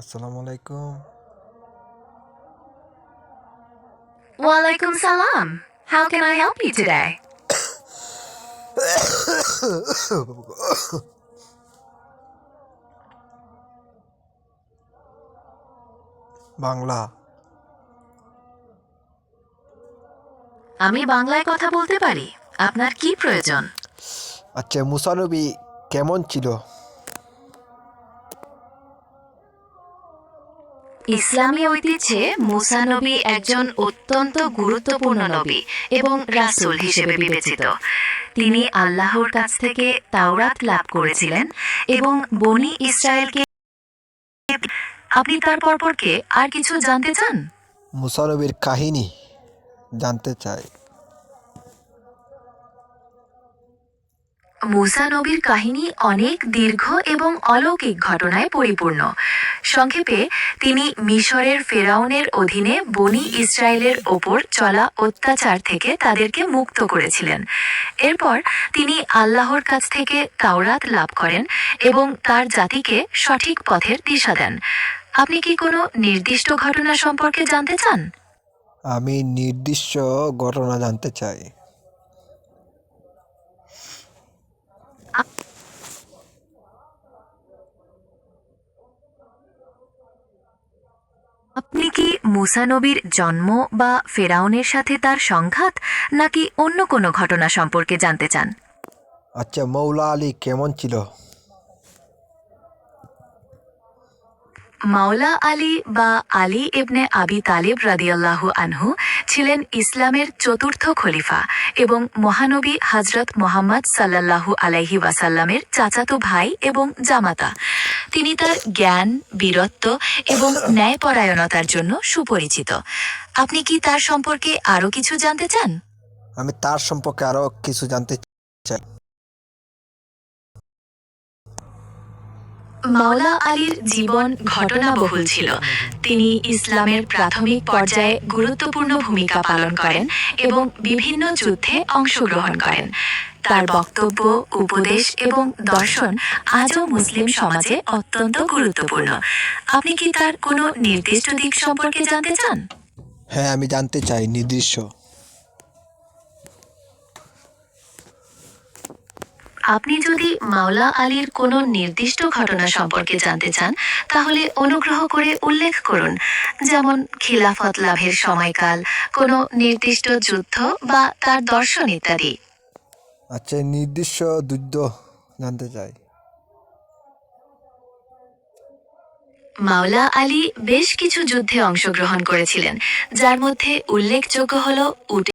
আসসালামু আলাইকুম Walaikum salam. How can I help you today? Bangla. আমি বাংলায় কথা বলতে পারি। আপনার কি প্রয়োজন? আচ্ছা মুসানবী কেমন ছিল? ইসলামী ঐতিহ্যে মুসা নবী একজন অত্যন্ত গুরুত্বপূর্ণ নবী এবং রাসূল হিসেবে বিবেচিত। তিনি আল্লাহর কাছ থেকে তাওরাত লাভ করেছিলেন এবং বনি ইসরায়েলকে আপনি তার পরপরকে আর কিছু জানতে চান? মুসানবীর কাহিনী জানতে চাই। মুসা নবীর কাহিনী অনেক দীর্ঘ এবং অলৌকিক ঘটনায় পরিপূর্ণ। সংক্ষেপে, তিনি মিশরের ফেরাউনের অধীনে বনি ইসরায়েলের ওপর চলা অত্যাচার থেকে তাদেরকে মুক্ত করেছিলেন। এরপর তিনি আল্লাহর কাছ থেকে তাওরাত লাভ করেন এবং তার জাতিকে সঠিক পথের দিশা দেন। আপনি কি কোনো নির্দিষ্ট ঘটনা সম্পর্কে জানতে চান? আমি নির্দিষ্ট ঘটনা জানতে চাই। আপনি কি মুসা নবীর জন্ম বা ফেরাউনের সাথে তার সংঘাত, নাকি অন্য কোনো ঘটনা সম্পর্কে জানতে চান? আচ্ছা মৌলা আলী কেমন ছিল? মাওলা আলী বা আলী ইবনে আবি তালিব রাদিয়াল্লাহু আনহু ছিলেন ইসলামের চতুর্থ খলিফা এবং মহানবী হজরত মোহাম্মদ সাল্লাল্লাহু আলাইহি ওয়াসাল্লামের চাচাতো ভাই এবং জামাতা। তিনি তার জ্ঞান, বীরত্ব এবং ন্যায়পরায়ণতার জন্য সুপরিচিত। আপনি কি তার সম্পর্কে আরও কিছু জানতে চান? আমি তার সম্পর্কে আরও কিছু জানতে চাই। মাওলা আলীর জীবন ঘটনাবহুল ছিল। তিনি ইসলামের প্রাথমিক পর্যায়ে গুরুত্বপূর্ণ ভূমিকা পালন করেন এবং বিভিন্ন যুদ্ধে অংশগ্রহণ করেন। তার বক্তব্য, উপদেশ এবং দর্শন আজও মুসলিম সমাজে অত্যন্ত গুরুত্বপূর্ণ। আপনি কি তার কোনো নির্দিষ্ট দিক সম্পর্কে জানতে চান? হ্যাঁ আমি জানতে চাই, নির্দিষ্ট। আপনি যদি মাওলা আলীর কোনো নির্দিষ্ট ঘটনা সম্পর্কে জানতে চান তাহলে অনুগ্রহ করে উল্লেখ করুন। যেমন খিলাফত লাভের সময়কাল কোনো নির্দিষ্ট যুদ্ধ বা তার দর্শন ইত্যাদি। আচ্ছা নির্দিষ্ট যুদ্ধ জানতে চাই। মাওলা আলী বেশ কিছু যুদ্ধে অংশগ্রহণ করেছিলেন যার মধ্যে উল্লেখযোগ্য হল উট